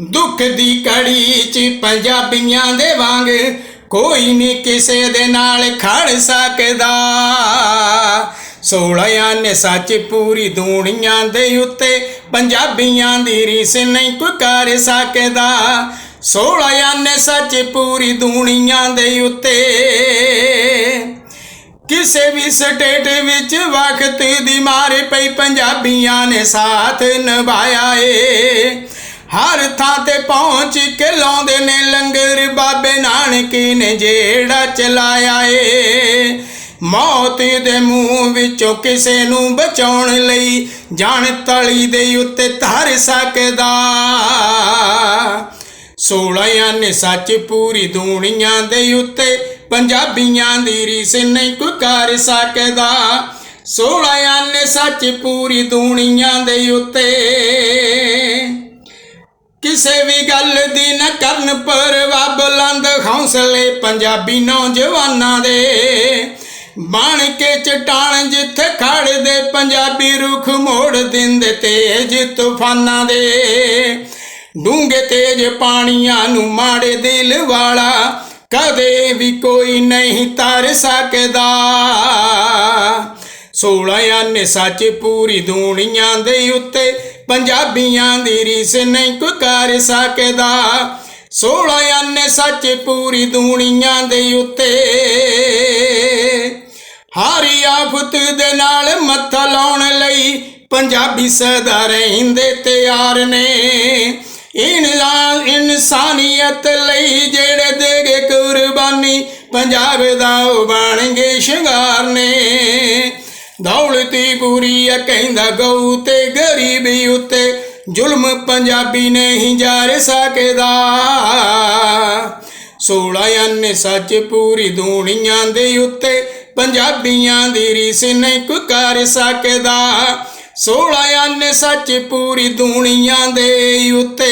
ਦੁੱਖ ਦੀ ਘੜੀ ਚ ਪੰਜਾਬੀਆਂ ਦੇ ਵਾਂਗ ਕੋਈ ਨਹੀਂ ਕਿਸੇ ਦੇ ਨਾਲ ਖੜ ਸਕਦਾ। ਸੋਹਣਿਆਂ ਨੇ ਸੱਚ ਪੂਰੀ ਦੁਨੀਆਂ ਦੇ ਉੱਤੇ ਪੰਜਾਬੀਆਂ ਦੀ ਰੀਸ ਨਹੀਂ ਕੋਈ ਕਰ ਸਕਦਾ। ਸੋਹਣਿਆਂ ਨੇ ਸੱਚ ਪੂਰੀ ਦੁਨੀਆਂ ਦੇ ਉੱਤੇ ਕਿਸੇ ਵੀ ਸਟੇਟ ਵਿੱਚ ਵਕਤ ਦੀ ਮਾਰੇ ਪਈ ਪੰਜਾਬੀਆਂ ਨੇ ਸਾਥ ਨਿਭਾਇਆ ਏ। ਹਰ ਥਾਂ ਤੇ ਪਹੁੰਚ ਕੇ ਲਾਉਂਦੇ ਨੇ ਲੰਗਰ। ਬਾਬੇ ਨਾਨਕੀ ਨੇ ਜਿਹੜਾ ਚਲਾਇਆ ਏ, ਮੌਤ ਦੇ ਮੂੰਹ ਵਿੱਚੋਂ ਕਿਸੇ ਨੂੰ ਬਚਾਉਣ ਲਈ ਜਾਨ ਤਲੀ ਦੇ ਉੱਤੇ ਧਰ ਸਕਦਾ। ਸੋਹਣਿਆਂ ਨੇ ਸੱਚ ਪੂਰੀ ਦੁਨੀਆਂ ਦੇ ਉੱਤੇ ਪੰਜਾਬੀਆਂ ਦੀ ਰੀਸ ਨਹੀਂ ਕੋਈ ਕਰ ਸਕਦਾ। ਸੋਹਣਿਆਂ ਨੇ ਸੱਚ ਪੂਰੀ ਦੁਨੀਆਂ ਦੇ ਉੱਤੇ ਕਿਸੇ ਵੀ ਗੱਲ ਦੀ ਨਾ ਕਰਨ ਪਰਵਾਹ ਬੁਲੰਦ ਹੌਸਲੇ ਪੰਜਾਬੀ ਨੌਜਵਾਨਾਂ ਦੇ। ਬਣ ਕੇ ਚਟਾਨ ਜਿੱਥੇ ਖੜਦੇ ਪੰਜਾਬੀ ਰੁਖ ਮੋੜ ਦਿੰਦੇ ਤੇਜ ਤੂਫਾਨਾਂ ਦੇ। ਡੂੰਗੇ ਤੇਜ ਪਾਣੀਆਂ ਨੂੰ ਮਾੜੇ ਦਿਲ ਵਾਲਾ ਕਦੇ ਵੀ ਕੋਈ ਨਹੀਂ ਤਰ ਸਕਦਾ। ਸੋਹਣਿਆਂ ਨੇ ਸੱਚ ਪੂਰੀ ਦੁਨੀਆਂ ਦੇ ਉੱਤੇ ਪੰਜਾਬੀਆਂ ਦੀ ਰੀਸ ਨਹੀਂ ਕੋਈ ਕਰ ਸਕਦਾ। ਸੋਹਣਿਆਂ ਨੇ ਸੱਚ ਪੂਰੀ ਦੁਨੀਆਂ ਦੇ ਉੱਤੇ। ਹਾਰੀ ਆਫਤ ਦੇ ਨਾਲ ਮੱਥਾ ਲਾਉਣ ਲਈ ਪੰਜਾਬੀ ਸਦਾ ਰਹਿੰਦੇ ਤਿਆਰ ਨੇ। ਇਨਸਾਨ ਇਨਸਾਨੀਅਤ ਲਈ ਜਿਹੜੇ ਦੇਗੇ ਕੁਰਬਾਨੀ ਪੰਜਾਬ ਦਾ ਉਹ ਗਏ ਸ਼ਿੰਗਾਰ ਨੇ। ਦੌਲਤੀ ਪੂਰੀ ਆ, ਕਹਿੰਦਾ ਗਊ ਤੇ ਗਰੀਬੀ ਉੱਤੇ। ਜ਼ੁਲਮ ਪੰਜਾਬੀ ਨਹੀਂ ਜਾਰ ਸਕਦਾ ਸੋਹਣਿਆਂ ਨੇ ਸੱਚ ਪੂਰੀ ਦੁਨੀਆਂ ਦੇ ਉੱਤੇ। ਪੰਜਾਬੀਆਂ ਦੀ ਰੀਸ ਨਹੀਂ ਕੋਈ ਕਰ ਸਕਦਾ ਸੋਹਣਿਆਂ ਨੇ ਸੱਚ ਪੂਰੀ ਦੁਨੀਆਂ ਦੇ ਉੱਤੇ।